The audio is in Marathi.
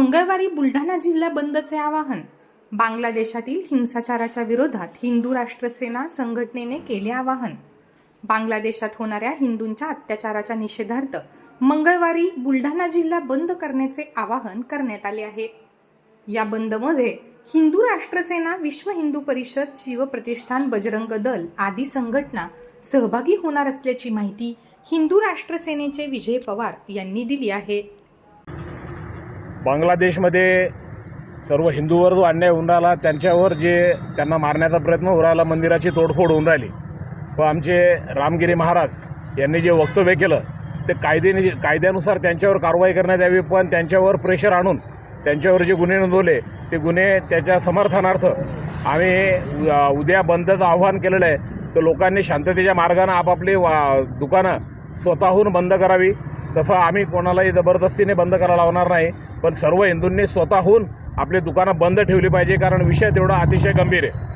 मंगळवारी बुलढाणा जिल्हा बंदचे आवाहन. बांगलादेशातील हिंसाचाराच्या विरोधात हिंदू राष्ट्र सेना संघटनेने केले आवाहन. बांगलादेशात होणाऱ्या हिंदूंच्या अत्याचाराच्या निषेधार्थ मंगळवारी बुलढाणा जिल्हा बंद करण्याचे आवाहन करण्यात आले आहे. या बंदमध्ये हिंदू राष्ट्रसेना विश्व हिंदू परिषद शिवप्रतिष्ठान बजरंग दल आदी संघटना सहभागी होणार असल्याची माहिती हिंदू राष्ट्रसेनेचे विजय पवार यांनी दिली आहे. बांगलादेशमध्ये सर्व हिंदूवर जो अन्याय होऊन राहिला त्यांच्यावर जे त्यांना मारण्याचा प्रयत्न होऊ राहिला मंदिराची तोडफोड होऊन राहिली. व आमचे रामगिरी महाराज यांनी जे वक्तव्य केलं ते कायद्याने कायद्यानुसार त्यांच्यावर कारवाई करण्यात यावी पण त्यांच्यावर प्रेशर आणून त्यांच्यावर जे गुन्हे नोंदवले ते गुन्हे त्याच्या समर्थनार्थ आम्ही उद्या बंदचं आव्हान केलेलं आहे. तर लोकांनी शांततेच्या मार्गानं आपापली वा दुकानं स्वतःहून बंद करावी. तसं आम्ही कोणालाही जबरदस्तीने बंद करायला लावणार नाही पण सर्व हिंदूंनी स्वतःहून आपली दुकानं बंद ठेवली पाहिजे कारण विषय तेवढा अतिशय गंभीर आहे.